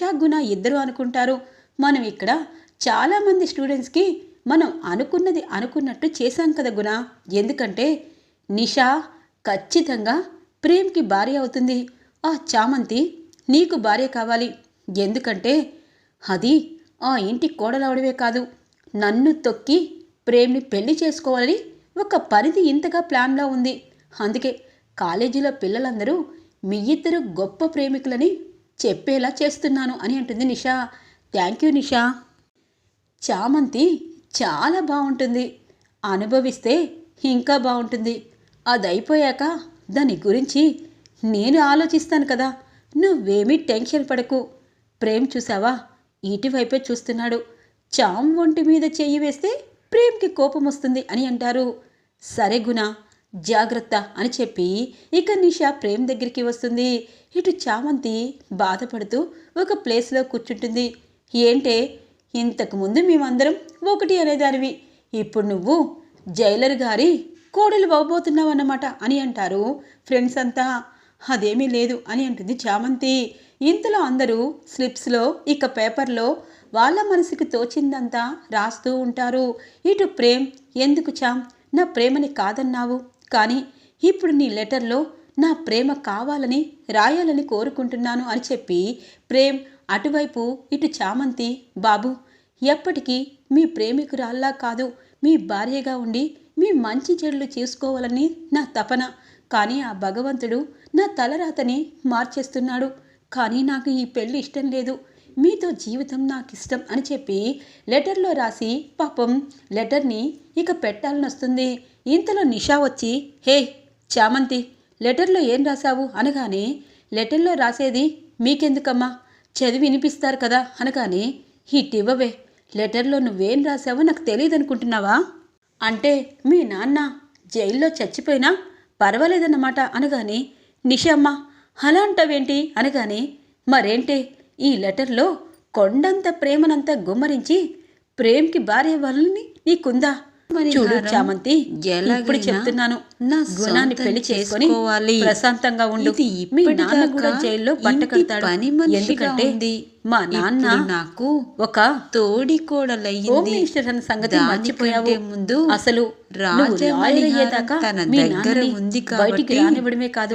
నిషా గుణ ఇద్దరు అనుకుంటారు. మనం ఇక్కడ చాలామంది స్టూడెంట్స్కి మనం అనుకున్నది అనుకున్నట్టు చేశాం కదా గుణ. ఎందుకంటే నిషా ఖచ్చితంగా ప్రేమ్కి భార్య అవుతుంది. ఆ చామంతి నీకు భార్య కావాలి. ఎందుకంటే అది ఆ ఇంటి కోడలవడమే కాదు. నన్ను తొక్కి ప్రేమ్ని పెళ్ళి చేసుకోవాలని ఒక పరిధి ఇంతగా ప్లాన్లో ఉంది. అందుకే కాలేజీలో పిల్లలందరూ మీ ఇద్దరు గొప్ప ప్రేమికులని చెప్పేలా చేస్తున్నాను అని అంటుంది నిషా. థ్యాంక్ యూ నిషా. చామంతి చాలా బాగుంటుంది. అనుభవిస్తే ఇంకా బాగుంటుంది. అది అయిపోయాక దాని గురించి నేను ఆలోచిస్తాను కదా. నువ్వేమీ టెన్షన్ పడకు. ప్రేమ్ చూసావా? ఇటువైపే చూస్తున్నాడు. చామ్ ఒంటి మీద చెయ్యి వేస్తే ప్రేమ్కి కోపం వస్తుంది అని అంటారు. సరే గుణ జాగ్రత్త అని చెప్పి ఇక నిషా ప్రేమ్ దగ్గరికి వస్తుంది. ఇటు చామంతి బాధపడుతూ ఒక ప్లేస్లో కూర్చుంటుంది. ఏంటే? ఇంతకుముందు మేమందరం ఒకటి అనేదానివి. ఇప్పుడు నువ్వు జైలర్ గారి కోడలు అన్నమాట అని అంటారు ఫ్రెండ్స్ అంతా. అదేమీ లేదు అని అంటుంది చామంతి. ఇంతలో అందరూ స్లిప్స్లో ఇక పేపర్లో వాళ్ళ మనసుకి తోచిందంతా రాస్తూ ఉంటారు. ఇటు ప్రేమ్ ఎందుకు చామ్ నా ప్రేమని కాదన్నావు. కానీ ఇప్పుడు నీ లెటర్లో నా ప్రేమ కావాలని రాయాలని కోరుకుంటున్నాను అని చెప్పి ప్రేమ్ అటువైపు ఇటు చామంతి బాబు ఎప్పటికీ మీ ప్రేమికురాల్లా కాదు. మీ భార్యగా ఉండి మీ మంచి చెడులు చేసుకోవాలని నా తపన. కానీ ఆ భగవంతుడు నా తలరాతని మార్చేస్తున్నాడు. కానీ నాకు ఈ పెళ్ళి ఇష్టం లేదు. మీతో జీవితం నాకు ఇష్టం అని చెప్పి లెటర్లో రాసి పాపం లెటర్ని ఇక పెట్టాలని వస్తుంది ఇంతలో నిషా వచ్చి హే చామంతి లెటర్లో ఏం రాశావు? అనగానే లెటర్లో రాసేది మీకెందుకమ్మా? చదివి వినిపిస్తారు కదా? అనగానే ఇవ్వవే లెటర్లో నువ్వేం రాసావో నాకు తెలియదు అనుకుంటున్నావా అంటే మీ నాన్న జైల్లో చచ్చిపోయినా పర్వాలేదన్నమాట అనగానే నిషమ్మ అలా అంటావేంటి అనగానే మరేంటే ఈ లెటర్లో కొండంత ప్రేమనంతా గుమ్మరించి ప్రేమ్కి భార్య వాళ్ళని నీకుందా? చూడు చామంతి ఇప్పుడు చెప్తున్నాను నా గుణాన్ని పెళ్ళి చేసుకొని ప్రశాంతంగా ఉండు. మీ నాన్న కూడా జైల్లో బట్ట కడతాడు ఎందుకంటే మా నాన్న నాకు ఒక తోడి కోడలయ్యింది. సంగతి మర్చిపోయావు. ముందు అసలు రాజయ్యేదాకా మీ దగ్గర ఉంది బయటికి రానివ్వడమే కాదు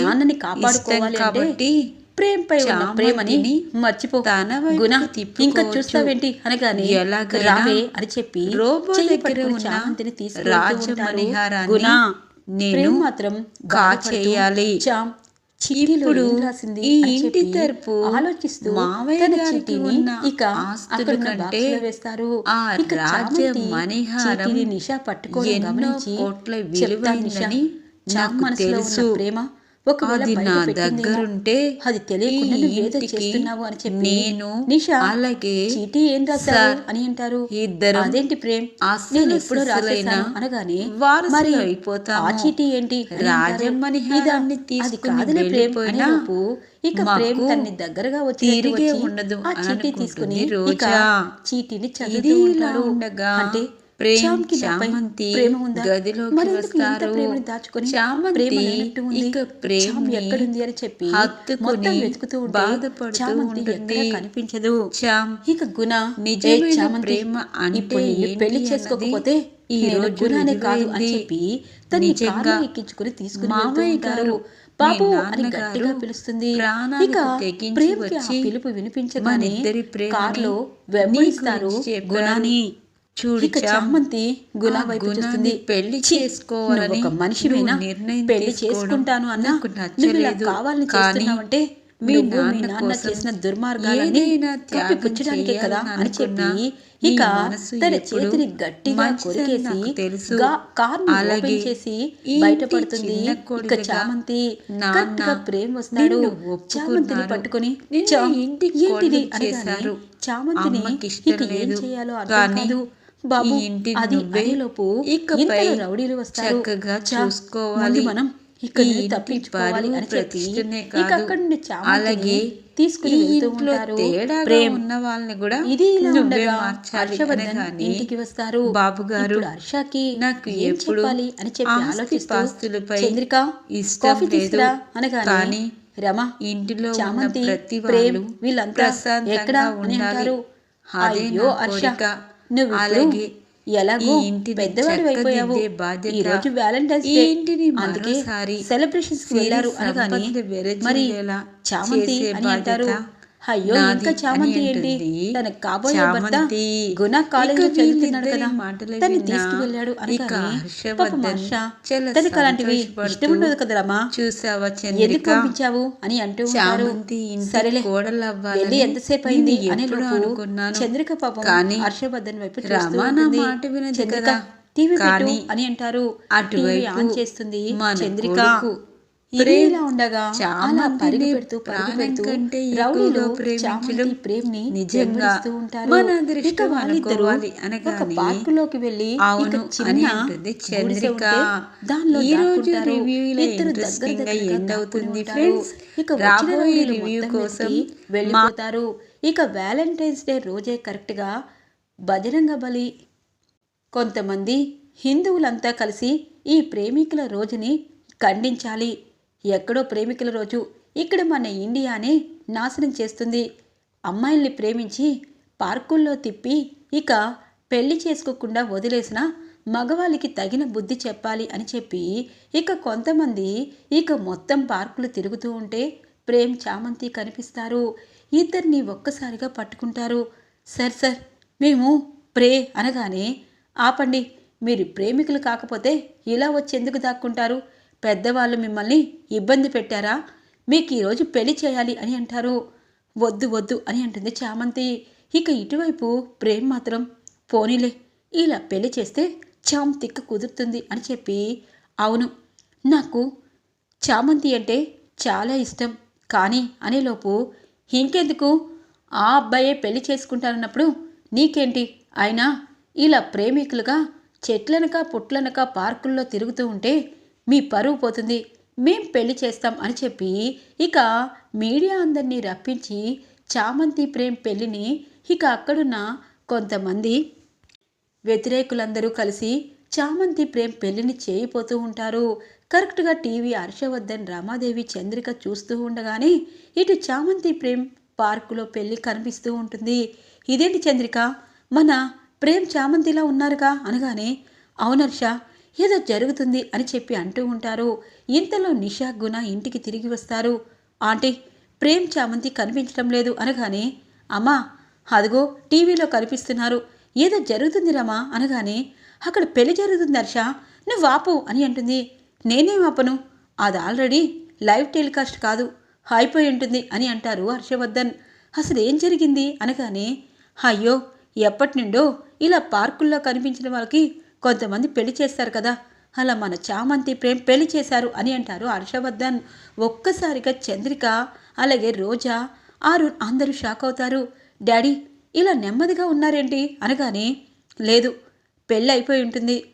నాన్నని కాపాడుకోవాలి కాబట్టి ప్రేమపై ఉన్న ప్రేమని మర్చిపో. గుణ ఇంకా చూస్తావేంటి అనగానే రావే అని చెప్పి గుణ నేను మాత్రం గా చేయాలి ఈ ఇంటి తరపు ఆలోచిస్తూ మావయ్య చీటీని ఇక కంటే వేస్తారు. ఇక రాజ్య మణిహారం నిషా పట్టుకొని గమనించి కోట్ల విలువైందని నాకు మనసులో ప్రేమ ఒకవేళ నా దగ్గరుంటే అది తెలియకుండా నువ్వు ఏదో చేస్తున్నావు అని చెప్పి నేను నిషా అలాగే చీటీ ఏం రాశావు అని అంటారు. ఇద్దరు అదేంటి ప్రేమ్? నేను ఎప్పుడు రాసేసాను అనగానే మరి అయిపోతా ఆ చీటీ ఏంటి రాజమ్మని అది కాదులే ప్రేమ్ ఇక ప్రేమ్ తన్ని దగ్గరగా వచ్చి తిరిగే ఉండదు ఆ చీటీ తీసుకుని ఇక చీటీని చదివి ఉంటాడు. అంటే ప్రేమ్ చామంతి గదిలోకి వస్తారు? దాచుకొని చామంతి ఇక ప్రేమ్ ఎక్కడుంది అని చెప్పి హత్తుకొని వెతుకుతూ బాధపడుతూ కనిపించదు? చామ్ ఇక గుణ నిజమైన ప్రేమ అంటే పెళ్ళి చేసుకోకపోతే ఈ రోజు గుణానే కాదు అని చెప్పి నిజంగా ఎక్కించుకుని తీసుకుని మామయ్య గారు బాబు అని గట్టిగా పిలుస్తుంది. ఇక పిలుపు వినిపించగానే కార్లో వెంబడిస్తారు గుణాని. చూడు చామంతి గుణ వైపు చూస్తుంది. పెళ్ళి చేసుకోవాలని ఒక మనిషివేనా పెళ్ళి చేసుకుంటాను అన్న కావాలని చేస్తున్నావంటే మీ నాన్న చేసిన దుర్మార్గాలని కప్పిపుచ్చడానికే కదా అని చెప్పి ఇక తన చేతిని గట్టిగా కొరికేసి కార్ను ఓపెన్ చేసి బయటపడుతుంది. ఇక చామంతి గట్టిగా ప్రేమ్ వస్తాడు. చామంతిని పట్టుకొని ఏంటిది అనేసారు చామంతిని ఇక ఏం చేయాలో అర్థం కాదు. బాబు అది అయ్యేలోపు ఇకపై రౌడీలు వస్తారు. చక్కగా చూసుకోవాలి. మనం ఇక్కడ తప్పించుకోవాలి అని చెప్పి ఇక అక్కడి నుండి అలాగే తీసుకుని ఉంటారు. ఉన్న వాళ్ళని కూడా ఇది ఇలా ఉండగా హర్షవర్ధన్ ఇంటికి వస్తారు. బాబు గారు హర్షకి నాకు ఎప్పుడు అని చెప్పి ఆలోచిస్తూ చంద్రిక ఇష్టం లేదు. అనగానే రమ ఇంటిలో చామంతి ప్రతి ప్రేమ్ వాళ్ళు వీళ్ళంతా ఎక్కడ అదే అయ్యో హర్ష. నువ్వు అలాగే ఎలాగో ఈ ఇంటిని పెద్దవాడు అయిపోయావు. ఈ రోజు వ్యాలంటైన్స్ డే ఇంటిని అందుకే సెలబ్రేషన్స్ వెళ్ళారు అనగానే మరి చామంతి అని అంటారు. అయ్యో ఇంకా చామంతి ఏంటి. తన కాబోయే భర్త. గుణ కాలేజ్ చదువుతున్నాడు కదా తను తీసుకువెళ్ళాడు తనకు అలాంటివి ఇష్టం ఉండదు కదా రమా చూసావా ఎందుకు పంపించావు అని అంటూ ఉంటారు సరేలే వెళ్ళి ఎంతసేపు అయింది అనే అనుకున్నాను. చంద్రిక పాపం కానీ హర్షవర్ధన్ వైపు. మాట వినదు కదా. టీవీ పెట్టు కానీ అని అంటారు టీవీ ఆన్ చేస్తుంది చంద్రిక ఉండగా అలా చామంతిని పరుగు పెడుతూ పరుగు ప్రాణం పెడుతూ కంటే రౌడీలు ప్రేమించడం ప్రేమ్ని నిజంగా ఉంటారు. మన అదృష్టం అనుకోవాలి పార్కులోకి వెళ్ళి అవును అని చంద్రిక. దానిలో ఈ రోజు. రివ్యూ ఇద్దరు దగ్గర ఎండ్ అవుతుంది. ఫ్రెండ్స్ ఇక రాబోయే రివ్యూ కోసం వెళ్ళిపోతారు. ఇక వ్యాలంటైన్స్ డే రోజే కరెక్ట్గా బజరంగ బలి. కొంతమంది హిందువులంతా కలిసి ఈ ప్రేమికుల రోజుని ఖండించాలి. ఎక్కడో ప్రేమికుల రోజు ఇక్కడ మన ఇండియానే నాశనం చేస్తుంది. అమ్మాయిల్ని ప్రేమించి పార్కుల్లో తిప్పి ఇక పెళ్ళి చేసుకోకుండా వదిలేసిన మగవాళ్ళకి తగిన బుద్ధి చెప్పాలి అని చెప్పి ఇక కొంతమంది ఇక మొత్తం పార్కులు తిరుగుతూ ఉంటే ప్రేమ్ చామంతి కనిపిస్తారు. ఇద్దరిని ఒక్కసారిగా పట్టుకుంటారు. సార్ సార్ మేము ప్రే అనగానే ఆపండి మీరు ప్రేమికులు కాకపోతే ఇలా వచ్చేందుకు దాక్కుంటారు? పెద్దవాళ్ళు మిమ్మల్ని ఇబ్బంది పెట్టారా? మీకు ఈరోజు పెళ్ళి చేయాలి అని అంటారు. వద్దు వద్దు అని అంటుంది చామంతి. ఇక ఇటువైపు ప్రేమ్ మాత్రం పోనీలే ఇలా పెళ్ళి చేస్తే చామ్ తిక్క కుదురుతుంది అని చెప్పి అవును నాకు చామంతి అంటే చాలా ఇష్టం. కానీ అనేలోపు ఇంకెందుకు? ఆ అబ్బాయే పెళ్ళి చేసుకుంటానన్నప్పుడు నీకేంటి? అయినా ఇలా ప్రేమికులుగా చెట్లనక పుట్లనక పార్కుల్లో తిరుగుతూ ఉంటే మీ పరువు పోతుంది మేం పెళ్ళి చేస్తాం అని చెప్పి ఇక మీడియా అందరినీ రప్పించి చామంతి ప్రేమ్ పెళ్ళిని ఇక అక్కడున్న కొంతమంది వ్యతిరేకులందరూ కలిసి చామంతి ప్రేమ్ పెళ్ళిని చేయిపోతూ ఉంటారు. కరెక్ట్గా టీవీ హర్షవర్ధన్ రమాదేవి చంద్రిక చూస్తూ ఉండగానే ఇటు చామంతి ప్రేమ్ పార్కులో పెళ్ళి కనిపిస్తూ ఉంటుంది. ఇదేంటి చంద్రిక? మన ప్రేమ్ చామంతిలా ఉన్నారుగా అనగానే అవునర్ష ఏదో జరుగుతుంది అని చెప్పి అంటూ ఉంటారు. ఇంతలో నిషా గుణ ఇంటికి తిరిగి వస్తారు. ఆంటీ ప్రేమ్ చామంతి కనిపించడం లేదు అనగానే అమ్మా అదిగో టీవీలో కనిపిస్తున్నారు. ఏదో జరుగుతుంది రమా అనగానే అక్కడ పెళ్ళి జరుగుతుంది హర్ష నువ్వు ఆపు అని అంటుంది. నేనేం ఆపను? అది ఆల్రెడీ లైవ్ టెలికాస్ట్ కాదు. అయిపోయి ఉంటుంది అని అంటారు హర్షవర్ధన్. అసలు ఏం జరిగింది అనగానే అయ్యో ఎప్పటి నుండో ఇలా పార్కుల్లో కనిపించిన వాళ్ళకి కొంతమంది పెళ్ళి చేస్తారు కదా. అలా మన చామంతి ప్రేమ్ పెళ్ళి చేశారు అని అంటారు హర్షవర్ధన్. ఒక్కసారిగా చంద్రిక అలాగే రోజా ఆరు అందరూ షాక్ అవుతారు. డాడీ ఇలా నెమ్మదిగా ఉన్నారేంటి? అనగానే లేదు పెళ్ళి అయిపోయి ఉంటుంది.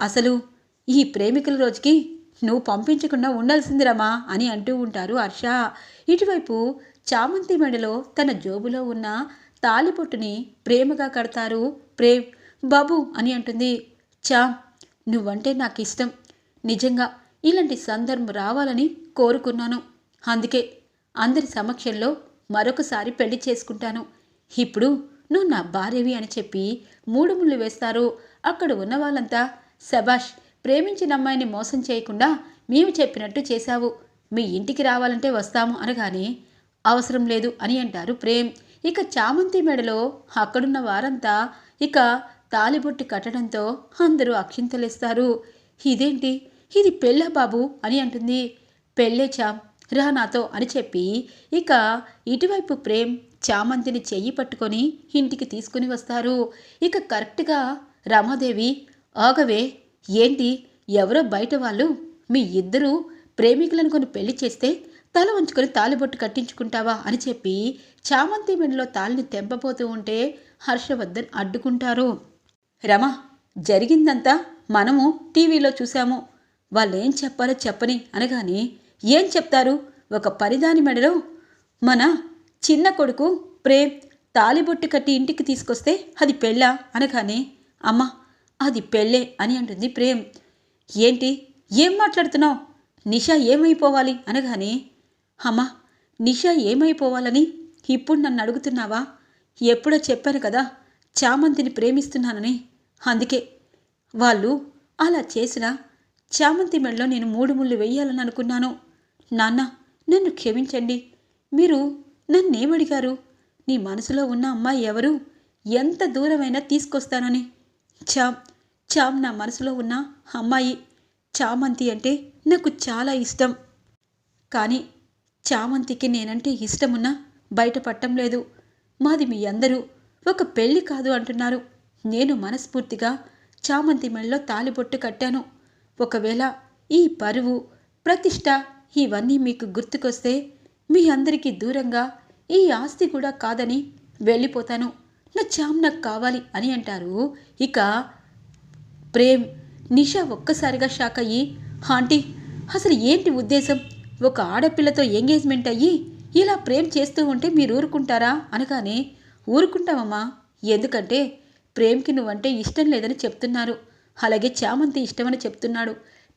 అసలు ఈ ప్రేమికుల రోజుకి నువ్వు పంపించకుండా ఉండాల్సిందిరామా అని అంటూ ఉంటారు హర్ష. ఇటువైపు చామంతి మెడలో తన జోబులో ఉన్న తాలిపొట్టుని ప్రేమగా కడతారు ప్రేమ్. బాబు అని అంటుంది. చా నువ్వంటే నాకు ఇష్టం నిజంగా ఇలాంటి సందర్భం రావాలని కోరుకున్నాను. అందుకే అందరి సమక్షంలో మరొకసారి పెళ్ళి చేసుకుంటాను. ఇప్పుడు నువ్వు నా భార్యవి అని చెప్పి మూడు ముళ్ళు వేస్తారు. అక్కడ ఉన్న వాళ్ళంతా శబాష్ ప్రేమించిన అమ్మాయిని మోసం చేయకుండా మేము చెప్పినట్టు చేశావు. మీ ఇంటికి రావాలంటే వస్తాము అనగానే అవసరం లేదు అని అంటారు ప్రేమ్. ఇక చామంతి మెడలో అక్కడున్న వారంతా ఇక తాలిబొట్టు కట్టడంతో అందరూ అక్షింతలేస్తారు. ఇదేంటి? ఇది పెళ్ళా బాబు? అని అంటుంది. పెళ్ళే చామ్ రా నాతో అని చెప్పి ఇక ఇటువైపు ప్రేమ్ చామంతిని చెయ్యి పట్టుకొని ఇంటికి తీసుకుని వస్తారు. ఇక కరెక్ట్గా రమాదేవి ఆగవే ఏంటి? ఎవరో బయట వాళ్ళు? మీ ఇద్దరూ ప్రేమికులను కొని పెళ్ళి చేస్తే తల వంచుకొని తాలిబొట్టు కట్టించుకుంటావా? అని చెప్పి చామంతి మెడలో తాళిని తెంపబోతూ ఉంటే హర్షవర్ధన్ అడ్డుకుంటారు. రమ జరిగిందంతా మనము టీవీలో చూశాము. వాళ్ళేం చెప్పాలో చెప్పని అనగానే ఏం చెప్తారు? ఒక పరిదాని మెడలో మన చిన్న కొడుకు ప్రేమ్ తాలిబొట్టు కట్టి ఇంటికి తీసుకొస్తే అది పెళ్ళా? అనగానే అమ్మ అది పెళ్ళే అని అంటుంది ప్రేమ్. ఏంటి? ఏం మాట్లాడుతున్నావు? నిషా ఏమైపోవాలి? అనగానే అమ్మా నిషా ఏమైపోవాలని ఇప్పుడు నన్ను అడుగుతున్నావా? ఎప్పుడో చెప్పాను కదా చామంతిని ప్రేమిస్తున్నానని. అందుకే వాళ్ళు అలా చేసిన చామంతి మెడలో నేను మూడు ముళ్ళు వెయ్యాలని అనుకున్నాను. నాన్న నన్ను క్షమించండి. మీరు నన్నేమడిగారు? నీ మనసులో ఉన్న అమ్మాయి ఎవరు? ఎంత దూరమైనా తీసుకొస్తానని. చామ్ చామ్ నా మనసులో ఉన్న అమ్మాయి. చామంతి అంటే నాకు చాలా ఇష్టం. కానీ చామంతికి నేనంటే ఇష్టమున్నా బయట పట్టం లేదు. మాది మీ అందరూ. ఒక పెళ్ళి కాదు అంటున్నారు. నేను మనస్ఫూర్తిగా చామంతి మెళ్ళలో తాలిబొట్టు కట్టాను. ఒకవేళ ఈ పరువు ప్రతిష్ట ఇవన్నీ మీకు గుర్తుకొస్తే మీ అందరికీ దూరంగా ఈ ఆస్తి కూడా కాదని వెళ్ళిపోతాను. నా చామ్ నాకు కావాలి అని అంటారు. ఇక ప్రేమ్ నిషా ఒక్కసారిగా షాక్ అయ్యి ఆంటీ అసలు ఏంటి ఉద్దేశం? ఒక ఆడపిల్లతో ఎంగేజ్మెంట్ అయ్యి ఇలా ప్రేమ్ చేస్తూ ఉంటే మీరు ఊరుకుంటారా? అనగానే ఊరుకుంటావమ్మా. ఎందుకంటే ప్రేమ్కి నువ్వంటే ఇష్టం లేదని చెప్తున్నారు. అలాగే చామంతి ఇష్టమని చెప్తున్నాడు.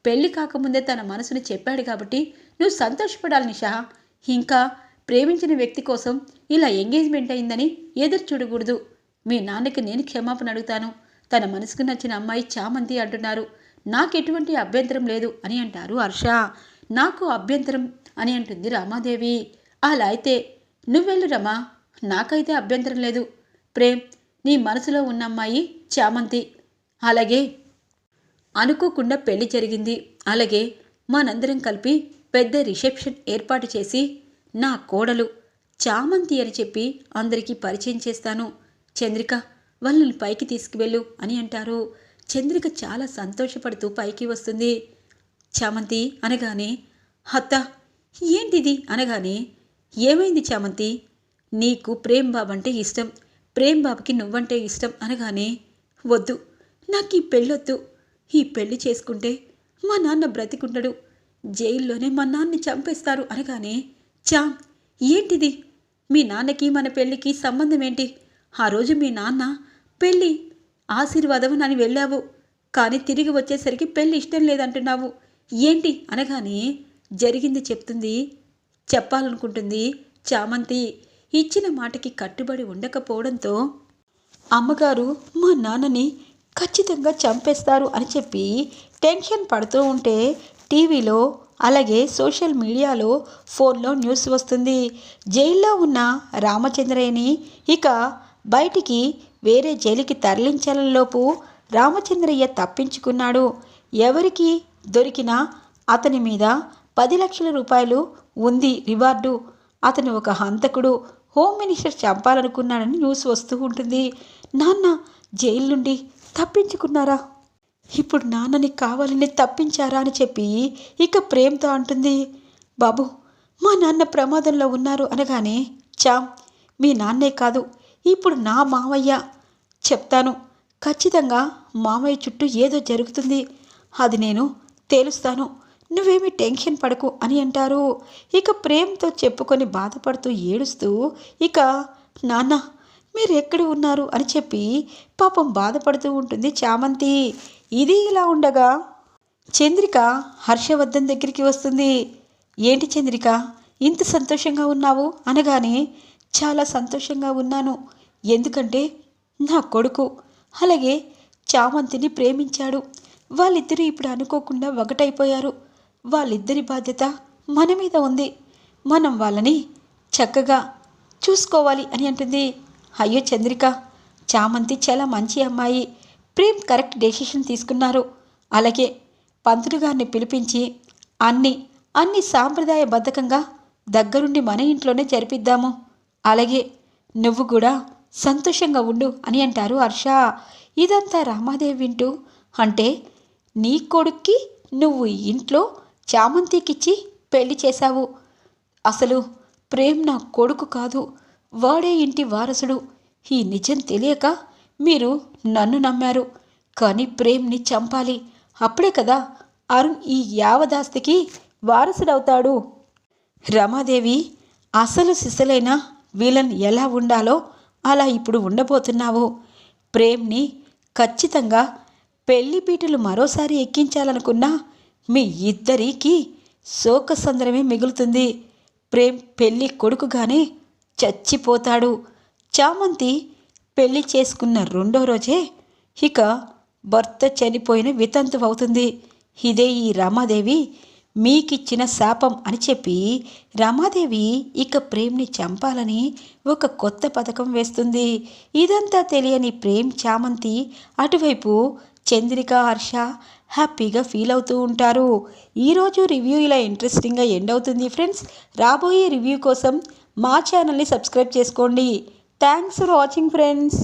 పెళ్ళి కాకముందే తన మనసును చెప్పాడు కాబట్టి నువ్వు సంతోషపడాలి నిషా. ఇంకా ప్రేమించిన వ్యక్తి కోసం ఇలా ఎంగేజ్మెంట్ అయిందని ఎదురు చూడకూడదు. మీ నాన్నకి నేను క్షమాపణ అడుగుతాను. తన మనసుకు నచ్చిన అమ్మాయి చామంతి అంటున్నారు. నాకు ఎటువంటి అభ్యంతరం లేదు అని అంటారు హర్ష. నాకు అభ్యంతరం అని అంటుంది రామాదేవి. అలా అయితే నువ్వెళ్ళు రమా. నాకైతే అభ్యంతరం లేదు. ప్రేమ్ నీ మనసులో ఉన్న అమ్మాయి చామంతి. అలాగే అనుకోకుండా పెళ్ళి జరిగింది. అలాగే మనందరం కలిపి పెద్ద రిసెప్షన్ ఏర్పాటు చేసి నా కోడలు చామంతి అని చెప్పి అందరికీ పరిచయం చేస్తాను. చంద్రిక వాళ్ళని పైకి తీసుకువెళ్ళు అని అంటారు. చంద్రిక చాలా సంతోషపడుతూ పైకి వస్తుంది. చామంతి అనగానే అత్త ఏంటిది? అనగానే ఏమైంది చామంతి? నీకు ప్రేమ్ బాబు అంటే ఇష్టం. ప్రేమ్ బాబుకి నువ్వంటే ఇష్టం అనగానే వద్దు నాకు ఈ పెళ్ళొద్దు. ఈ పెళ్ళి చేసుకుంటే మా నాన్న బ్రతికుండడు జైల్లోనే మా నాన్నని చంపేస్తారు అనగానే చాం ఏంటిది? మీ నాన్నకి మన పెళ్ళికి సంబంధం ఏంటి ఆ రోజు మీ నాన్న పెళ్ళి ఆశీర్వాదం అని వెళ్ళావు. కానీ తిరిగి వచ్చేసరికి పెళ్ళి ఇష్టం లేదంటున్నావు. ఏంటి? అనగానే జరిగింది చెప్తుంది చెప్పాలనుకుంటుంది చామంతి. ఇచ్చిన మాటకి కట్టుబడి ఉండకపోవడంతో అమ్మగారు మా నాన్నని ఖచ్చితంగా చంపేస్తారు అని చెప్పి టెన్షన్ పడుతూ ఉంటే టీవీలో అలాగే సోషల్ మీడియాలో ఫోన్లో న్యూస్ వస్తుంది. జైల్లో ఉన్న రామచంద్రయ్యని ఇక బయటికి వేరే జైలుకి తరలించాలలోపు రామచంద్రయ్య తప్పించుకున్నాడు. ఎవరికి దొరికినా అతని మీద పది లక్షల రూపాయలు ఉంది రివార్డు. అతను ఒక హంతకుడు. హోమ్ మినిస్టర్ చంపాలనుకున్నాడని న్యూస్ వస్తూ ఉంటుంది. నాన్న జైలు నుండి తప్పించుకున్నారా? ఇప్పుడు నాన్నని కావాలని తప్పించారా అని చెప్పి ఇక ప్రేమతో అంటుంది. బాబు మా నాన్న ప్రమాదంలో ఉన్నారు అనగానే చామ్ మీ నాన్నే కాదు ఇప్పుడు నా మావయ్య. చెప్తాను ఖచ్చితంగా మామయ్య చుట్టూ ఏదో జరుగుతుంది. అది నేను తేలుస్తాను. నువ్వేమి టెన్షన్ పడకు అని అంటారు. ఇక ప్రేమతో చెప్పుకొని బాధపడుతూ ఏడుస్తూ ఇక నాన్న మీరు ఎక్కడ ఉన్నారు? అని చెప్పి పాపం బాధపడుతూ ఉంటుంది చామంతి. ఇది ఇలా ఉండగా చంద్రిక హర్షవర్ధన్ దగ్గరికి వస్తుంది. ఏంటి చంద్రిక ఇంత సంతోషంగా ఉన్నావు? అనగానే చాలా సంతోషంగా ఉన్నాను. ఎందుకంటే నా కొడుకు. అలాగే చామంతిని ప్రేమించాడు. వాళ్ళిద్దరూ ఇప్పుడు అనుకోకుండా ఒకటైపోయారు. వాళ్ళిద్దరి బాధ్యత మన మీద ఉంది. మనం వాళ్ళని చక్కగా చూసుకోవాలి అని అంటుంది. అయ్యో చంద్రిక చామంతి చాలా మంచి అమ్మాయి. ప్రేమ్ కరెక్ట్ డెసిషన్ తీసుకున్నారు. అలాగే పంతులు గారిని పిలిపించి అన్ని అన్ని సాంప్రదాయబద్ధకంగా దగ్గరుండి మన ఇంట్లోనే జరిపిద్దాము. అలాగే నువ్వు కూడా సంతోషంగా ఉండు అని అంటారు హర్ష. ఇదంతా రామాదేవి వింటూ అంటే నీ కొడుక్కి నువ్వు ఇంట్లో చామంతికిచ్చి పెళ్ళి చేశావు. అసలు ప్రేమ్ నా కొడుకు కాదు వాడే ఇంటి వారసుడు. ఈ నిజం తెలియక మీరు నన్ను నమ్మారు. కానీ ప్రేమ్ని చంపాలి. అప్పుడే కదా అరుణ్ ఈ యావదాస్తికి వారసుడవుతాడు. రమాదేవి అసలు సిసలైన వీళ్ళని ఎలా ఉండాలో అలా ఇప్పుడు ఉండబోతున్నావు. ప్రేమ్ని ఖచ్చితంగా పెళ్ళిపీటలు మరోసారి ఎక్కించాలనుకున్నా మీ ఇద్దరికి శోకసంద్రమే మిగులుతుంది. ప్రేమ్ పెళ్ళి కొడుకుగానే చచ్చిపోతాడు. చామంతి పెళ్ళి చేసుకున్న రెండో రోజే ఇక భర్త చనిపోయిన వితంతు అవుతుంది ఇదే ఈ రమాదేవి మీకిచ్చిన శాపం అని చెప్పి రమాదేవి ఇక ప్రేమ్ని చంపాలని ఒక కొత్త పథకం వేస్తుంది. ఇదంతా తెలియని ప్రేమ్ చామంతి అటువైపు చంద్రిక హర్ష హ్యాపీగా ఫీల్ అవుతూ ఉంటారు. ఈరోజు రివ్యూ ఇలా ఇంట్రెస్టింగ్గా ఎండ్ అవుతుంది ఫ్రెండ్స్. రాబోయే రివ్యూ కోసం మా ఛానల్ని సబ్స్క్రైబ్ చేసుకోండి. Thanks for watching friends.